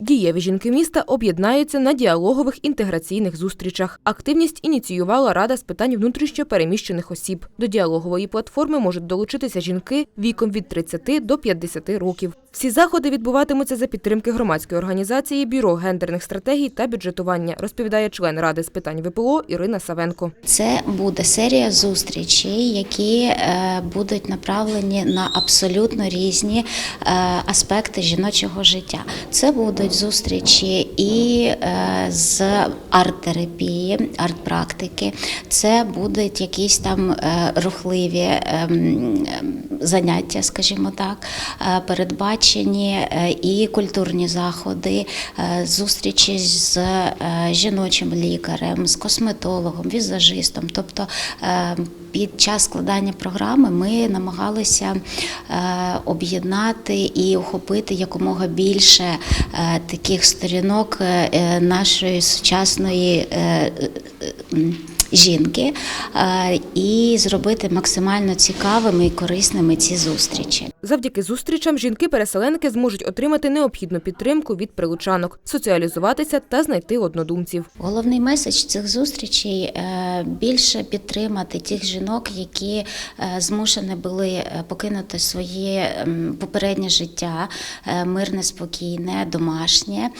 Дієві жінки міста об'єднаються на діалогових інтеграційних зустрічах. Активність ініціювала Рада з питань внутрішньо переміщених осіб. До діалогової платформи можуть долучитися жінки віком від 30 до 50 років. Всі заходи відбуватимуться за підтримки громадської організації Бюро гендерних стратегій та бюджетування, розповідає член Ради з питань ВПО Ірина Савенко. Це буде серія зустрічей, які е, будуть направлені на абсолютно різні е, аспекти жіночого життя. Це будуть зустрічі і е, з арт-терапії, арт-практики. Це будуть якісь там рухливі ем, ем, заняття, скажімо так, е, передбачені е, і культурні заходи, е, зустрічі з е, жіночим лікарем, з косметологом, візажистом. Тобто під час складання програми ми намагалися об'єднати і охопити якомога більше таких сторінок нашої сучасної. Жінки е, і зробити максимально цікавими і корисними ці зустрічі. Завдяки зустрічам жінки-переселенки зможуть отримати необхідну підтримку від прилучанок, соціалізуватися та знайти однодумців. Головний меседж цих зустрічей е, більше підтримати тих жінок, які е, змушені були покинути своє ем, попереднє життя, мирне, спокійне, домашнє,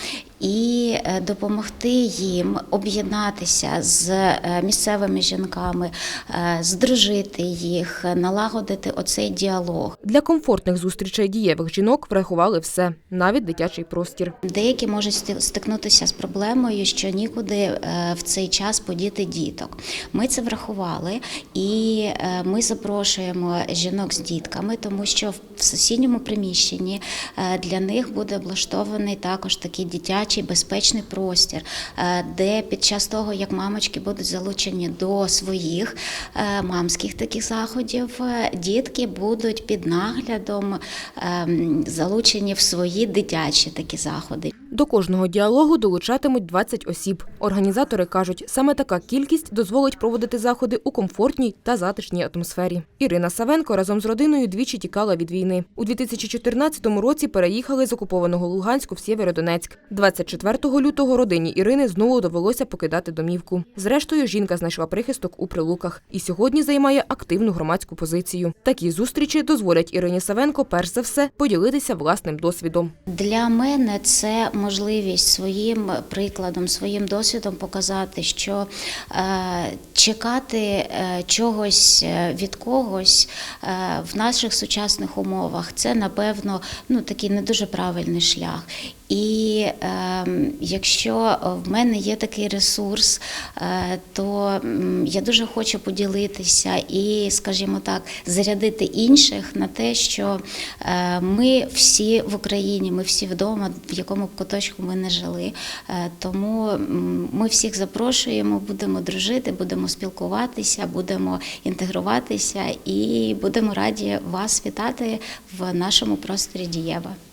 і допомогти їм об'єднатися з е, місцевими жінками, е, здружити їх, налагодити оцей діалог. Для комфортних зустрічей дієвих жінок врахували все, навіть дитячий простір. Деякі можуть стикнутися з проблемою, що нікуди е, в цей час подіти діток. Ми це врахували, і е, ми запрошуємо жінок з дітками, тому що в сусідньому приміщенні для них буде облаштований також такий дитячий безпечний простір, де під час того, як мамочки будуть залучені до своїх е, мамських таких заходів, е, дітки будуть під наглядом ем, залучені в свої дитячі такі заходи. До кожного діалогу долучатимуть 20 осіб. Організатори кажуть, саме така кількість дозволить проводити заходи у комфортній та затишній атмосфері. Ірина Савенко разом з родиною двічі тікала від війни. У 2014 році переїхали з окупованого Луганську в Сєвєродонецьк. 24 лютого родині Ірини знову довелося покидати домівку. Зрештою, жінка знайшла прихисток у Прилуках і сьогодні займає активну громадську позицію. Такі зустрічі дозволять Ірині Савенко перш за все поділитися власним досвідом. Для мене це можливість своїм прикладом, своїм досвідом показати, що е, чекати е, чогось е, від когось в наших сучасних умовах це напевно ну такий не дуже правильний шлях. І е, якщо в мене є такий ресурс, е, то я дуже хочу поділитися і, скажімо так, зарядити інших на те, що е, ми всі в Україні, ми всі вдома, в якому куточку ми не жили. Е, тому ми всіх запрошуємо, будемо дружити, будемо спілкуватися, будемо інтегруватися і будемо раді вас вітати в нашому просторі Дієва.